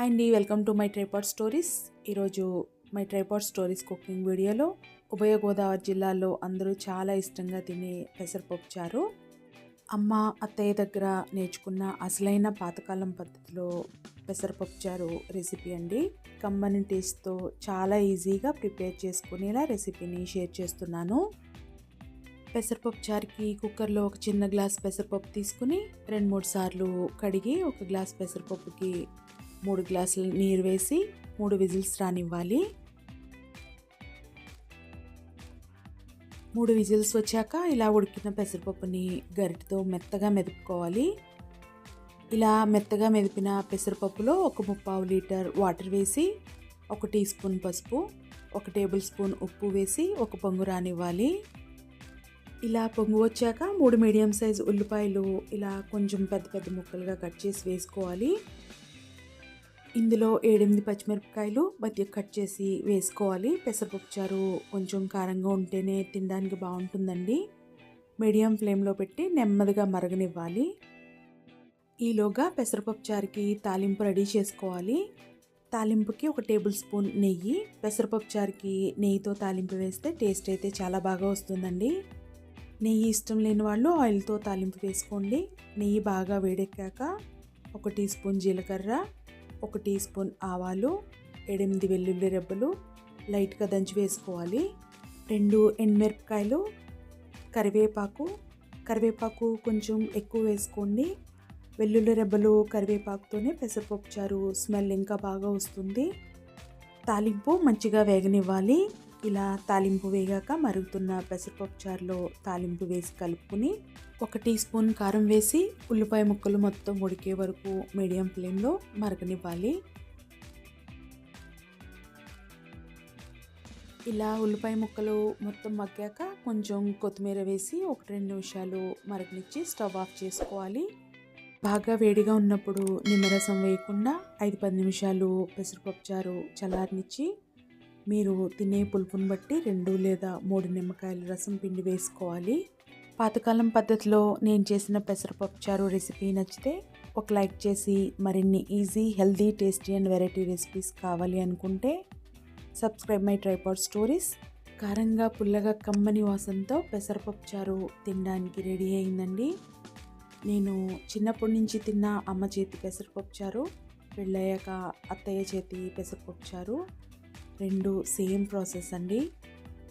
Hi అండి welcome to my tripod stories. ఈరోజు my tripod stories cooking వీడియోలో ఉభయ గోదావరి జిల్లాలో అందరూ చాలా ఇష్టంగా తినే పెసరపప్పు చారు. అమ్మ అత్తయ్య దగ్గర నేర్చుకున్న అసలైన పాతకాలం పద్ధతిలో పెసరపప్పు చారు రెసిపీ అండి. కమ్మని టేస్ట్తో చాలా ఈజీగా ప్రిపేర్ చేసుకునేలా రెసిపీని షేర్ చేస్తున్నాను. పెసరపప్పు చారుకి కుక్కర్లో ఒక చిన్న గ్లాస్ పెసరపప్పు తీసుకుని రెండు మూడు సార్లు కడిగి ఒక గ్లాస్ పెసరపప్పుకి మూడు గ్లాసులు నీరు వేసి మూడు విజిల్స్ రానివ్వాలి. మూడు విజిల్స్ వచ్చాక ఇలా ఉడికిన పెసరపప్పుని గరిటతో మెత్తగా మెదుపుకోవాలి. ఇలా మెత్తగా మెదిపిన పెసరపప్పులో ఒక ముప్పావు లీటర్ వాటర్ వేసి ఒక టీ స్పూన్ పసుపు ఒక టేబుల్ స్పూన్ ఉప్పు వేసి ఒక పొంగు రానివ్వాలి. ఇలా పొంగు వచ్చాక మూడు మీడియం సైజ్ ఉల్లిపాయలు ఇలా కొంచెం పెద్ద పెద్ద ముక్కలుగా కట్ చేసి వేసుకోవాలి. ఇందులో ఏడెనిమిది పచ్చిమిరపకాయలు మధ్య కట్ చేసి వేసుకోవాలి. పెసరపప్పు చారు కొంచెం కారంగా ఉంటేనే తినడానికి బాగుంటుందండి. మీడియం ఫ్లేమ్లో పెట్టి నెమ్మదిగా మరగనివ్వాలి. ఈలోగా పెసరపప్పు చారుకి తాలింపు రెడీ చేసుకోవాలి. తాలింపుకి ఒక టేబుల్ స్పూన్ నెయ్యి పెసరపప్పు చారుకి నెయ్యితో తాలింపు వేస్తే టేస్ట్ అయితే చాలా బాగా వస్తుందండి. నెయ్యి ఇష్టం లేని వాళ్ళు ఆయిల్తో తాలింపు వేసుకోండి. నెయ్యి బాగా వేడెక్కాక ఒక టీ స్పూన్ జీలకర్ర ఒక టీ స్పూన్ ఆవాలు ఎనిమిది వెల్లుల్లి రెబ్బలు లైట్గా దంచి వేసుకోవాలి. రెండు ఎండుమిరపకాయలు కరివేపాకు. కరివేపాకు కొంచెం ఎక్కువ వేసుకోండి. వెల్లుల్లి రెబ్బలు కరివేపాకుతోనే పెసరపప్పు చారు స్మెల్ ఇంకా బాగా వస్తుంది. తాలింపు మంచిగా వేగనివ్వాలి. ఇలా తాలింపు వేగాక మరుగుతున్న పెసరపప్పు చారులో తాలింపు వేసి కలుపుకుని ఒక టీ స్పూన్ కారం వేసి ఉల్లిపాయ ముక్కలు మొత్తం ఉడికే వరకు మీడియం ఫ్లేమ్లో మరగనివ్వాలి. ఇలా ఉల్లిపాయ ముక్కలు మొత్తం మగ్గాక కొంచెం కొత్తిమీర వేసి ఒకటి రెండు నిమిషాలు మరగనిచ్చి స్టవ్ ఆఫ్ చేసుకోవాలి. బాగా వేడిగా ఉన్నప్పుడు నిమ్మరసం వేయకుండా ఐదు పది నిమిషాలు పెసరపప్పు చారు చల్లారనిచ్చి మీరు తినే పులుపుని బట్టి రెండు లేదా మూడు నిమ్మకాయల రసం పిండి వేసుకోవాలి. పాతకాలం పద్ధతిలో నేను చేసిన పెసరపప్పు చారు రెసిపీ నచ్చితే ఒక లైక్ చేసి మరిన్ని easy healthy tasty and variety recipes కావాలి అనుకుంటే సబ్స్క్రైబ్ మై ట్రైపాడ్ స్టోరీస్. కారంగా పుల్లగా కమ్మని వాసనతో పెసరపప్పు చారు తినడానికి రెడీ అయిందండి. నేను చిన్నప్పటి నుంచి తిన్న అమ్మ చేతి పెసరపప్పు చారు పెళ్ళయ్యాక అత్తయ్య చేతి పెసరపప్పు చారు రెండు సేమ్ ప్రాసెస్ అండి.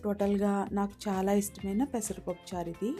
టోటల్గా నాకు చాలా ఇష్టమైన పెసరపప్పు చారు ఇది.